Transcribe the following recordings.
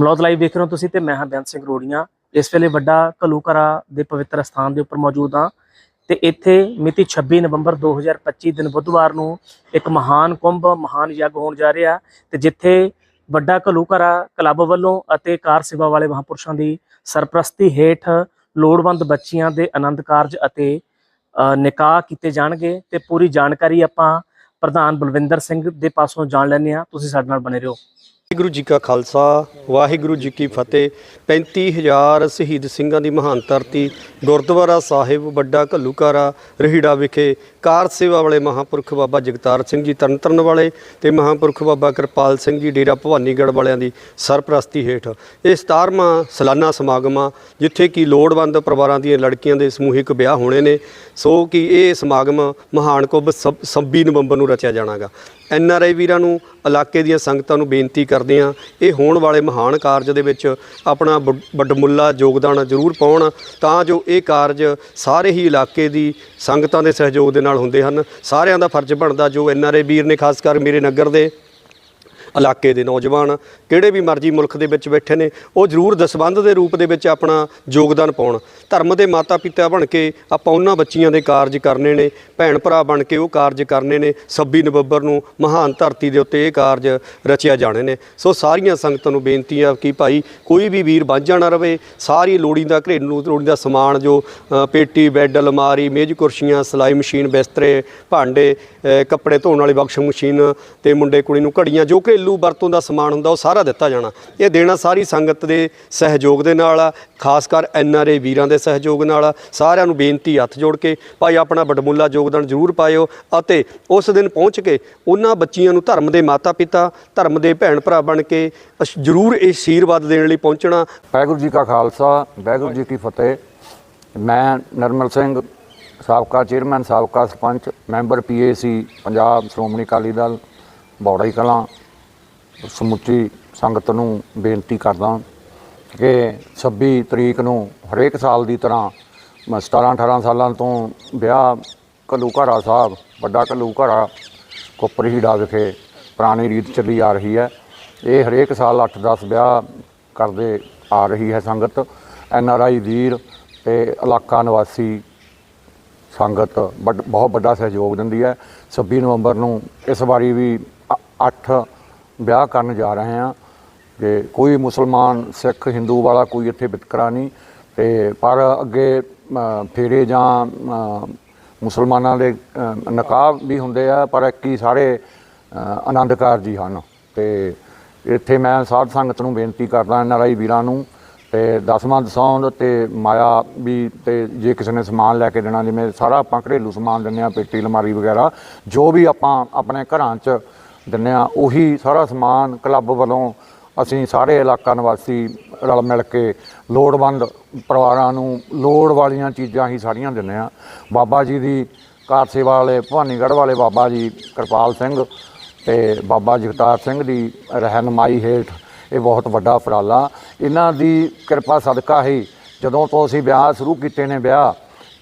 Malaud live ਦੇਖ ਰਹੇ ਹੋ ਤੁਸੀਂ ਤੇ ਮੈਂ ਹਾਂ ਬੇਅੰਤ ਸਿੰਘ ਰੋੜੀਆਂ। ਇਸ ਵੇਲੇ ਵੱਡਾ ਘਲੂਕਰਾ ਦੇ ਪਵਿੱਤਰ ਸਥਾਨ ਦੇ ਉੱਪਰ ਮੌਜੂਦ ਹਾਂ ਤੇ ਇੱਥੇ ਮਿਤੀ 26 ਨਵੰਬਰ 2025 ਦਿਨ ਬੁੱਧਵਾਰ ਨੂੰ ਇੱਕ ਮਹਾਨ ਕੁੰਭ, ਮਹਾਨ ਯੱਗ ਹੋਣ ਜਾ ਰਿਹਾ ਤੇ ਜਿੱਥੇ ਵੱਡਾ ਘਲੂਕਰਾ ਕਲੱਬ ਵੱਲੋਂ ਅਤੇ ਕਾਰ ਸੇਵਾ ਵਾਲੇ ਮਹਾਪੁਰਸ਼ਾਂ ਦੀ ਸਰਪ੍ਰਸਤੀ ਹੇਠ ਲੋੜਵੰਦ ਬੱਚੀਆਂ ਦੇ ਆਨੰਦ ਕਾਰਜ ਅਤੇ ਨਿਕਾਹ ਕੀਤੇ ਜਾਣਗੇ ਤੇ ਪੂਰੀ ਜਾਣਕਾਰੀ ਆਪਾਂ ਪ੍ਰਧਾਨ ਬਲਵਿੰਦਰ ਸਿੰਘ ਦੇ ਪਾਸੋਂ ਜਾਣ ਲੈਂਦੇ ਆ ਤੁਸੀਂ ਸਾਡੇ ਨਾਲ ਬਣੇ ਰਹੋ। ਵਾਹਿਗੁਰੂ ਜੀ ਕਾ ਖਾਲਸਾ, ਵਾਹਿਗੁਰੂ ਜੀ ਕੀ ਫਤਿਹ। 35000 ਸ਼ਹੀਦ ਸਿੰਘਾਂ ਦੀ ਮਹਾਨ ਧਰਤੀ, ਗੁਰਦੁਆਰਾ ਸਾਹਿਬ, ਵੱਡਾ ਘੱਲੂਕਾਰਾ ਰਹੀੜਾ ਵਿਖੇ ਕਾਰ ਸੇਵਾ ਵਾਲੇ ਮਹਾਪੁਰਖ ਬਾਬਾ ਜਗਤਾਰ ਸਿੰਘ ਜੀ ਤਰਨਤਰਨ ਵਾਲੇ ਤੇ ਮਹਾਪੁਰਖ ਬਾਬਾ ਕਿਰਪਾਲ ਸਿੰਘ ਜੀ ਡੇਰਾ ਭਵਾਨੀਗੜ੍ਹ ਵਾਲਿਆਂ ਦੀ ਸਰਪ੍ਰਸਤੀ ਹੇਠ ਇਹ 17ਵਾਂ ਸਾਲਾਨਾ ਸਮਾਗਮ ਆ, ਜਿੱਥੇ ਕਿ ਲੋੜਵੰਦ ਪਰਿਵਾਰਾਂ ਦੀਆਂ ਲੜਕੀਆਂ ਦੇ ਸਮੂਹਿਕ ਵਿਆਹ ਹੋਣੇ ਨੇ। ਸੋ ਕਿ ਇਹ ਸਮਾਗਮ ਮਹਾਨ ਕੁੰਭ ਸਭ- 26 ਨਵੰਬਰ ਨੂੰ ਰਚਿਆ ਜਾਣਾਗਾ। ਐਨ ਆਰ ਆਈ ਵੀਰਾਂ ਨੂੰ ਇਲਾਕੇ ਦੀਆਂ ਸੰਗਤਾਂ ਨੂੰ ਬੇਨਤੀ ਕਰਦੇ ਹਾਂ, ਇਹ ਹੋਣ ਵਾਲੇ ਮਹਾਨ ਕਾਰਜ ਦੇ ਵਿੱਚ ਆਪਣਾ ਵੱਡ- ਵੱਡਮੁੱਲਾ ਯੋਗਦਾਨ ਜ਼ਰੂਰ ਪਾਉਣ, ਤਾਂ ਜੋ ਇਹ ਕਾਰਜ ਸਾਰੇ ਹੀ ਇਲਾਕੇ ਦੀ ਸੰਗਤਾਂ ਦੇ ਸਹਿਯੋਗ ਦੇ ਨਾਲ ਹੁੰਦੇ ਹਨ। ਸਾਰਿਆਂ ਦਾ ਫਰਜ਼ ਬਣਦਾ ਜੋ ਐਨ ਆਰ ਆਈ ਵੀਰ ਨੇ, ਖਾਸ ਕਰ ਮੇਰੇ ਨਗਰ ਦੇ ਇਲਾਕੇ ਦੇ ਨੌਜਵਾਨ ਕਿਹੜੇ ਵੀ ਮਰਜ਼ੀ ਮੁਲਕ ਦੇ ਵਿੱਚ ਬੈਠੇ ਨੇ, ਉਹ ਜ਼ਰੂਰ ਦਸਬੰਧ ਦੇ ਰੂਪ ਦੇ ਵਿੱਚ ਆਪਣਾ ਯੋਗਦਾਨ ਪਾਉਣ। ਧਰਮ ਦੇ ਮਾਤਾ ਪਿਤਾ ਬਣ ਕੇ ਆਪਾਂ ਉਹਨਾਂ ਬੱਚੀਆਂ ਦੇ ਕਾਰਜ ਕਰਨੇ ਨੇ ਭੈਣ ਭਰਾ ਬਣ ਕੇ ਉਹ ਕਾਰਜ ਕਰਨੇ ਨੇ 26 ਨਵੰਬਰ ਨੂੰ ਮਹਾਨ ਧਰਤੀ ਦੇ ਉੱਤੇ ਇਹ ਕਾਰਜ ਰਚਿਆ ਜਾਣੇ ਨੇ। ਸੋ ਸਾਰੀਆਂ ਸੰਗਤਾਂ ਨੂੰ ਬੇਨਤੀ ਆ ਕਿ ਭਾਈ ਕੋਈ ਵੀ ਵੀਰ ਵਾਂਝਾ ਨਾ ਰਵੇ, ਸਾਰੀ ਲੋੜੀਂਦਾ ਘਰੇਲੂ ਲੋੜੀਂਦਾ ਸਮਾਨ ਜੋ ਪੇਟੀ, ਬੈੱਡ, ਅਲਮਾਰੀ, ਮੇਜ਼ ਕੁਰਸੀਆਂ, ਸਿਲਾਈ ਮਸ਼ੀਨ, ਬਿਸਤਰੇ, ਭਾਂਡੇ ਕੱਪੜੇ ਧੋਣ ਵਾਲੀ ਵਾਸ਼ਿੰਗ ਮਸ਼ੀਨ ਤੇ ਮੁੰਡੇ ਕੁੜੀ ਨੂੰ ਘੜੀਆਂ, ਜੋ ਕਿ ਘਰੇਲੂ ਵਰਤੋਂ ਦਾ ਸਮਾਨ ਹੁੰਦਾ, ਉਹ ਸਾਰਾ ਦਿੱਤਾ ਜਾਣਾ। ਇਹ ਦੇਣਾ ਸਾਰੀ ਸੰਗਤ ਦੇ ਸਹਿਯੋਗ ਦੇ ਨਾਲ ਆ, ਖਾਸ ਕਰ ਐਨ ਆਰ ਏ ਵੀਰਾਂ ਦੇ ਸਹਿਯੋਗ ਨਾਲ ਆ। ਸਾਰਿਆਂ ਨੂੰ ਬੇਨਤੀ ਹੱਥ ਜੋੜ ਕੇ, ਭਾਈ ਆਪਣਾ ਵੱਡਮੁੱਲਾ ਯੋਗਦਾਨ ਜ਼ਰੂਰ ਪਾਇਓ ਅਤੇ ਉਸ ਦਿਨ ਪਹੁੰਚ ਕੇ ਉਹਨਾਂ ਬੱਚੀਆਂ ਨੂੰ ਧਰਮ ਦੇ ਮਾਤਾ ਪਿਤਾ ਧਰਮ ਦੇ ਭੈਣ ਭਰਾ ਬਣ ਕੇ ਅਸ਼- ਜ਼ਰੂਰ ਇਹ ਆਸ਼ੀਰਵਾਦ ਦੇਣ ਲਈ ਪਹੁੰਚਣਾ। ਵਾਹਿਗੁਰੂ ਜੀ ਕਾ ਖਾਲਸਾ, ਵਾਹਿਗੁਰੂ ਜੀ ਕੀ ਫਤਿਹ। ਮੈਂ ਨਰਮਲ ਸਿੰਘ, ਸਾਬਕਾ ਚੇਅਰਮੈਨ, ਸਾਬਕਾ ਸਰਪੰਚ, ਮੈਂਬਰ ਪੀਏਸੀ, ਪੰਜਾਬ ਸ਼੍ਰੋਮਣੀ ਅਕਾਲੀ ਦਲ ਬੌੜਾਈ ਕਲਾਂ। ਸਮੁੱਚੀ ਸੰਗਤ ਨੂੰ ਬੇਨਤੀ ਕਰਦਾ ਕਿ 26 ਤਰੀਕ ਨੂੰ ਹਰੇਕ ਸਾਲ ਦੀ ਤਰ੍ਹਾਂ ਮੈਂ 17 18 ਸਾਲਾਂ ਤੋਂ ਵਿਆਹ ਘੱਲੂਘਾਰਾ ਸਾਹਿਬ, ਵੱਡਾ ਘੱਲੂਘਾਰਾ ਕੋਪਰੀੜਾ ਵਿਖੇ ਪੁਰਾਣੀ ਰੀਤ ਚੱਲੀ ਆ ਰਹੀ ਹੈ। ਇਹ ਹਰੇਕ ਸਾਲ 8-10 ਵਿਆਹ ਕਰਦੇ ਆ ਰਹੀ ਹੈ ਸੰਗਤ। ਐਨ ਆਰ ਆਈ ਵੀਰ ਤੇ ਇਲਾਕਾ ਨਿਵਾਸੀ ਸੰਗਤ ਵੱਡ- ਬਹੁਤ ਵੱਡਾ ਸਹਿਯੋਗ ਦਿੰਦੀ ਹੈ। 26 ਨਵੰਬਰ ਨੂੰ ਇਸ ਵਾਰੀ ਵੀ 8 ਵਿਆਹ ਕਰਨ ਜਾ ਰਹੇ ਹਾਂ ਕਿ ਕੋਈ ਮੁਸਲਮਾਨ ਸਿੱਖ ਹਿੰਦੂ ਵਾਲਾ ਕੋਈ ਇੱਥੇ ਵਿਤਕਰਾ ਨਹੀਂ। ਤੇ ਪਰ ਅੱਗੇ ਫੇਰੇ ਜਾਂ ਮੁਸਲਮਾਨਾਂ ਦੇ ਅ, ਨਕਾਬ ਵੀ ਹੁੰਦੇ ਆ ਪਰ ਇੱਕ ਹੀ ਸਾਰੇ ਅ, ਆਨੰਦ ਕਾਰਜੀ ਹਨ। ਤੇ ਇੱਥੇ ਮੈਂ ਸਾਧ ਸੰਗਤ ਨੂੰ ਬੇਨਤੀ ਕਰਦਾ ਨਰਾਈ ਵੀਰਾਂ ਨੂੰ ਤੇ ਦਸਵਾਂ ਦਸੌਂਦ ਤੇ ਮਾਇਆ ਵੀ ਤੇ ਜੇ ਕਿਸੇ ਨੇ ਸਮਾਨ ਲੈ ਕੇ ਦੇਣਾ ਜਿਵੇਂ ਸਾਰਾ ਆਪਾਂ ਘਰੇਲੂ ਸਮਾਨ ਦਿੰਦੇ ਆ ਪੇਟੀ ਅਲਮਾਰੀ ਵਗੈਰਾ ਜੋ ਵੀ ਆਪਾਂ ਆਪਣੇ ਘਰਾਂ 'ਚ ਦਿੰਦੇ ਆ ਉਹੀ ਸਾਰਾ ਸਮਾਨ ਕਲੱਬ ਵੱਲੋਂ ਅਸੀਂ ਸਾਰੇ ਇਲਾਕਾ ਨਿਵਾਸੀ ਰਲ ਮਿਲ ਕੇ ਲੋੜਵੰਦ ਪਰਿਵਾਰਾਂ ਨੂੰ ਲੋੜ ਵਾਲੀਆਂ ਚੀਜ਼ਾਂ ਹੀ ਸਾਰੀਆਂ ਦਿੰਦੇ ਆ ਬਾਬਾ ਜੀ ਦੀ ਕਾਰ ਸੇਵਾ ਵਾਲੇ ਭਵਾਨੀਗੜ੍ਹ ਵਾਲੇ ਬਾਬਾ ਜੀ ਕਿਰਪਾਲ ਸਿੰਘ ਤੇ ਬਾਬਾ ਜਗਤਾਰ ਸਿੰਘ ਦੀ ਰਹਿਨਮਾਈ ਹੇਠ ਇਹ ਬਹੁਤ ਵੱਡਾ ਉਪਰਾਲਾ। ਇਹਨਾਂ ਦੀ ਕਿਰਪਾ ਸਦਕਾ ਹੀ ਜਦੋਂ ਤੋਂ ਅਸੀਂ ਵਿਆਹ ਸ਼ੁਰੂ ਕੀਤੇ ਨੇ ਵਿਆਹ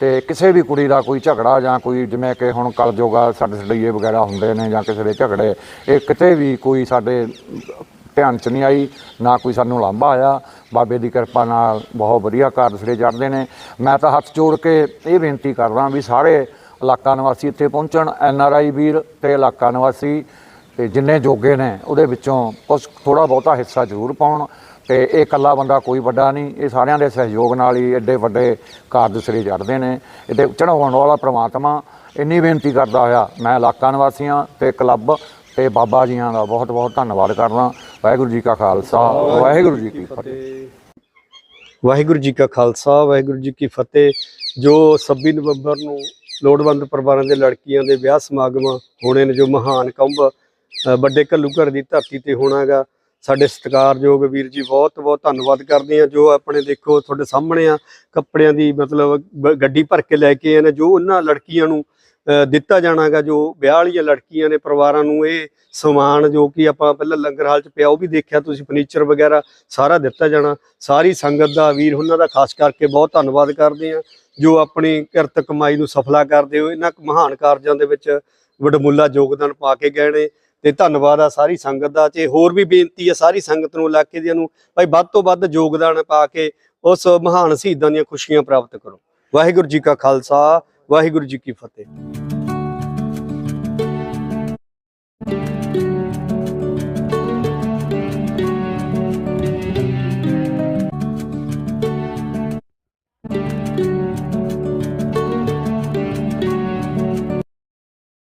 ਤੇ ਕਿਸੇ ਵੀ ਕੁੜੀ ਦਾ ਕੋਈ ਝਗੜਾ ਜਾਂ ਕੋਈ ਜਿਵੇਂ ਕਿ ਹੁਣ ਕਲਯੋਗਾ ਸਾਡੇ ਸੜਈਏ ਵਗੈਰਾ ਹੁੰਦੇ ਨੇ ਜਾਂ ਕਿਸੇ ਦੇ ਝਗੜੇ, ਇਹ ਕਿਤੇ ਵੀ ਕੋਈ ਸਾਡੇ ਧਿਆਨ ਚ ਨਹੀਂ ਆਈ, ਨਾ ਕੋਈ ਸਾਨੂੰ ਲਾਂਭਾ ਆਇਆ। ਬਾਬੇ ਦੀ ਕਿਰਪਾ ਨਾਲ ਬਹੁਤ ਵਧੀਆ ਕਾਰਜ ਸਿਰੇ ਚੜ੍ਹਦੇ ਨੇ। ਮੈਂ ਤਾਂ ਹੱਥ ਜੋੜ ਕੇ ਇਹ ਬੇਨਤੀ ਕਰਦਾ ਵੀ ਸਾਰੇ ਇਲਾਕਾ ਨਿਵਾਸੀ ਇੱਥੇ ਪਹੁੰਚਣ। ਐਨ ਆਰ ਆਈ ਵੀਰ ਤੇ ਇਲਾਕਾ ਨਿਵਾਸੀ ਤੇ ਜਿੰਨੇ ਜੋਗੇ ਨੇ, ਉਹਦੇ ਵਿੱਚੋਂ ਕੁਝ ਥੋੜਾ ਬਹੁਤਾ ਹਿੱਸਾ ਜ਼ਰੂਰ ਪਾਉਣ। ਤੇ ਇਹ ਇਕੱਲਾ ਬੰਦਾ ਕੋਈ ਵੱਡਾ ਨਹੀਂ, ਇਹ ਸਾਰਿਆਂ ਦੇ ਸਹਿਯੋਗ ਨਾਲ ਹੀ ਐਡੇ ਵੱਡੇ ਕਾਰਜ ਸਿਰੇ ਚੜ੍ਹਦੇ ਨੇ। ਇਹਦੇ ਚੜਾਉਣ ਵਾਲਾ ਪ੍ਰਮਾਤਮਾ ਇੰਨੀ ਬੇਨਤੀ ਕਰਦਾ ਹੋਇਆ, ਮੈਂ ਇਲਾਕਾ ਨਿਵਾਸੀਆਂ ਤੇ ਕਲੱਬ ਤੇ ਬਾਬਾ ਜੀਆਂ ਦਾ ਬਹੁਤ ਬਹੁਤ ਧੰਨਵਾਦ ਕਰਦਾ। ਵਾਹਿਗੁਰੂ ਜੀ ਕਾ ਖਾਲਸਾ, ਵਾਹਿਗੁਰੂ ਜੀ ਕੀ ਫਤਿਹ। ਵਾਹਿਗੁਰੂ ਜੀ ਕਾ ਖਾਲਸਾ, ਵਾਹਿਗੁਰੂ ਜੀ ਕੀ ਫਤਿਹ। ਜੋ 26 ਨਵੰਬਰ ਨੂੰ ਲੋੜਵੰਦ ਪਰਿਵਾਰਾਂ ਦੇ ਲੜਕੀਆਂ ਦੇ ਵਿਆਹ ਸਮਾਗਮ ਹੋਣੇ ਨੇ, ਜੋ ਮਹਾਨ ਕੁੰਭ ਵੱਡੇ ਘੱਲੂ ਘਰ ਦੀ ਧਰਤੀ ਤੇ ਹੋਣਾਗਾ ਸਾਡੇ ਸਤਿਕਾਰਯੋਗ ਵੀਰ ਜੀ ਬਹੁਤ ਬਹੁਤ ਧੰਨਵਾਦ ਕਰਦੇ ਆ ਜੋ ਆਪਣੇ ਦੇਖੋ ਤੁਹਾਡੇ ਸਾਹਮਣੇ ਆ ਕੱਪੜਿਆਂ ਦੀ ਮਤਲਬ ਬ- ਗੱਡੀ ਭਰ ਕੇ ਲੈ ਕੇ ਆਏ ਨੇ ਜੋ ਉਹਨਾਂ ਲੜਕੀਆਂ ਨੂੰ ਅ, ਦਿੱਤਾ ਜਾਣਾਗਾ ਜੋ ਵਿਆਹ ਵਾਲੀਆਂ ਲੜਕੀਆਂ ਨੇ ਪਰਿਵਾਰਾਂ ਨੂੰ ਇਹ ਸਮਾਨ ਜੋ ਕਿ ਆਪਾਂ ਪਹਿਲਾਂ ਲੰਗਰ ਹਾਲ ਚ ਪਿਆ ਉਹ ਵੀ ਦੇਖਿਆ ਤੁਸੀਂ ਫਰਨੀਚਰ ਵਗੈਰਾ ਸਾਰਾ ਦਿੱਤਾ ਜਾਣਾ ਸਾਰੀ ਸੰਗਤ ਦਾ ਵੀਰ ਉਹਨਾਂ ਦਾ ਖਾਸ ਕਰਕੇ ਬਹੁਤ ਧੰਨਵਾਦ ਕਰਦੇ ਆ ਜੋ ਆਪਣੀ ਕਿਰਤ ਕਮਾਈ ਨੂੰ ਸਫਲਾ ਕਰਦੇ ਹੋ ਇਹਨਾਂ ਮਹਾਨ ਕਾਰਜਾਂ ਦੇ ਵਿੱਚ ਵਡਮੁੱਲਾ ਯੋਗਦਾਨ ਪਾ ਕੇ ਗਏ ਨੇ ਤੇ ਧੰਨਵਾਦ ਆ ਸਾਰੀ ਸੰਗਤ ਦਾ, ਤੇ ਹੋਰ ਵੀ ਬੇਨਤੀ ਆ ਸਾਰੀ ਸੰਗਤ ਨੂੰ, ਇਲਾਕੇ ਦੀਆਂ ਨੂੰ, ਭਾਈ ਵੱਧ ਤੋਂ ਵੱਧ ਯੋਗਦਾਨ ਪਾ ਕੇ ਉਸ ਮਹਾਨ ਸ਼ਹੀਦਾਂ ਦੀਆਂ ਖੁਸ਼ੀਆਂ ਪ੍ਰਾਪਤ ਕਰੋ। ਵਾਹਿਗੁਰੂ ਜੀ ਕਾ ਖਾਲਸਾ, ਵਾਹਿਗੁਰੂ ਜੀ ਕੀ ਫਤਿਹ।